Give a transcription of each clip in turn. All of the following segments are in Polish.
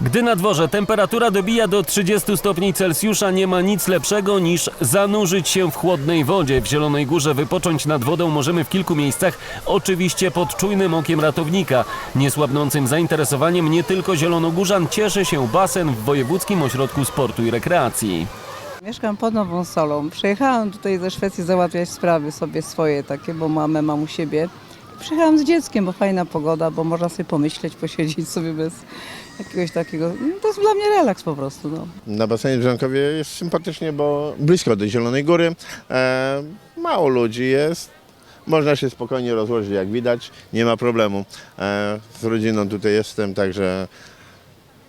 Gdy na dworze temperatura dobija do 30 stopni Celsjusza, nie ma nic lepszego niż zanurzyć się w chłodnej wodzie. W Zielonej Górze wypocząć nad wodą możemy w kilku miejscach, oczywiście pod czujnym okiem ratownika. Niesłabnącym zainteresowaniem nie tylko Zielonogórzan cieszy się basen w Wojewódzkim Ośrodku Sportu i Rekreacji. Mieszkam pod Nową Solą. Przyjechałam tutaj ze Szwecji załatwiać sprawy sobie swoje takie, bo mamę mam u siebie. Przyjechałam z dzieckiem, bo fajna pogoda, bo można sobie pomyśleć, posiedzieć sobie bez jakiegoś takiego... No, to jest dla mnie relaks po prostu, no. Na basenie w Brzankowie jest sympatycznie, bo blisko do Zielonej Góry. E, mało ludzi jest. Można się spokojnie rozłożyć, jak widać, nie ma problemu. E, z rodziną tutaj jestem, także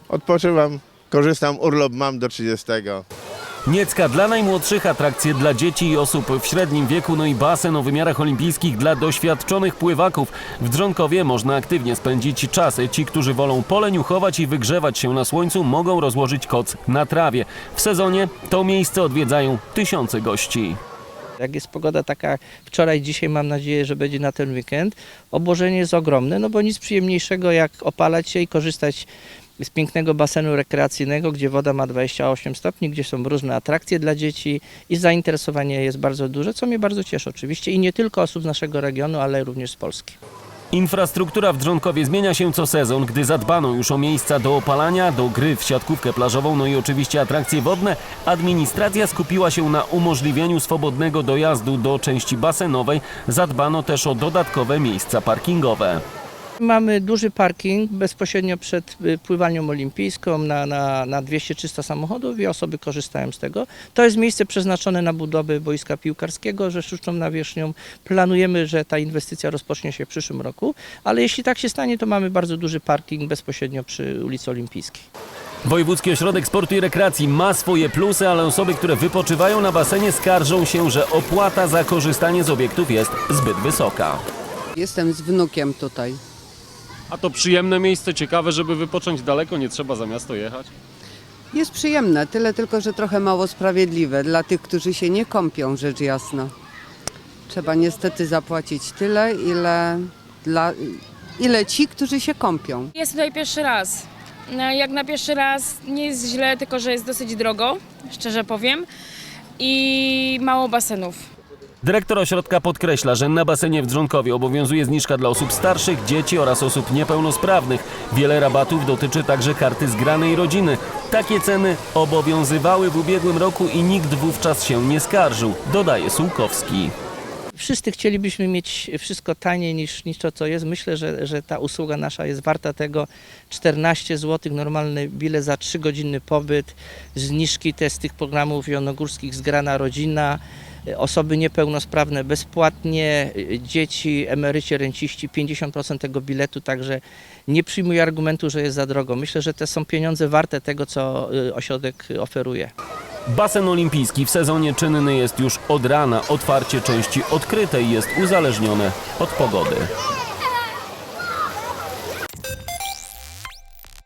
odpoczywam, korzystam, urlop mam do 30. Niecka dla najmłodszych, atrakcje dla dzieci i osób w średnim wieku, no i basen o wymiarach olimpijskich dla doświadczonych pływaków. W Drzonkowie można aktywnie spędzić czas. Ci, którzy wolą poleniuchować i wygrzewać się na słońcu, mogą rozłożyć koc na trawie. W sezonie to miejsce odwiedzają tysiące gości. Jak jest pogoda taka wczoraj, dzisiaj mam nadzieję, że będzie na ten weekend, obłożenie jest ogromne, no bo nic przyjemniejszego jak opalać się i korzystać z pięknego basenu rekreacyjnego, gdzie woda ma 28 stopni, gdzie są różne atrakcje dla dzieci i zainteresowanie jest bardzo duże, co mnie bardzo cieszy oczywiście i nie tylko osób z naszego regionu, ale również z Polski. Infrastruktura w Drzonkowie zmienia się co sezon, gdy zadbano już o miejsca do opalania, do gry w siatkówkę plażową, no i oczywiście atrakcje wodne. Administracja skupiła się na umożliwieniu swobodnego dojazdu do części basenowej. Zadbano też o dodatkowe miejsca parkingowe. Mamy duży parking bezpośrednio przed y, pływalnią olimpijską na, na, na 200-300 samochodów i osoby korzystają z tego. To jest miejsce przeznaczone na budowę boiska piłkarskiego ze sztuczną nawierzchnią. Planujemy, że ta inwestycja rozpocznie się w przyszłym roku, ale jeśli tak się stanie, to mamy bardzo duży parking bezpośrednio przy ulicy Olimpijskiej. Wojewódzki Ośrodek Sportu i Rekreacji ma swoje plusy, ale osoby, które wypoczywają na basenie skarżą się, że opłata za korzystanie z obiektów jest zbyt wysoka. Jestem z wnukiem tutaj. A to przyjemne miejsce, ciekawe, żeby wypocząć daleko, nie trzeba za miasto jechać. Jest przyjemne, tyle tylko, że trochę mało sprawiedliwe dla tych, którzy się nie kąpią, rzecz jasna. Trzeba niestety zapłacić tyle, ile, dla, ile ci, którzy się kąpią. Jest tutaj pierwszy raz. No, Jak na pierwszy raz nie jest źle, tylko że jest dosyć drogo, szczerze powiem. I mało basenów. Dyrektor ośrodka podkreśla, że na basenie w Drzonkowie obowiązuje zniżka dla osób starszych, dzieci oraz osób niepełnosprawnych. Wiele rabatów dotyczy także karty zgranej rodziny. Takie ceny obowiązywały w ubiegłym roku i nikt wówczas się nie skarżył, dodaje Sułkowski. Wszyscy chcielibyśmy mieć wszystko taniej niż, niż to, co jest. Myślę, że, że ta usługa nasza jest warta tego. 14 zł, normalny bilet za 3-godzinny pobyt, zniżki te z tych programów jonogórskich Zgrana Rodzina, osoby niepełnosprawne bezpłatnie, y, dzieci, emeryci, renciści 50% tego biletu, także nie przyjmuję argumentu, że jest za drogo. Myślę, że te są pieniądze warte tego, co y, ośrodek oferuje. Basen olimpijski w sezonie czynny jest już od rana. Otwarcie części odkrytej jest uzależnione od pogody.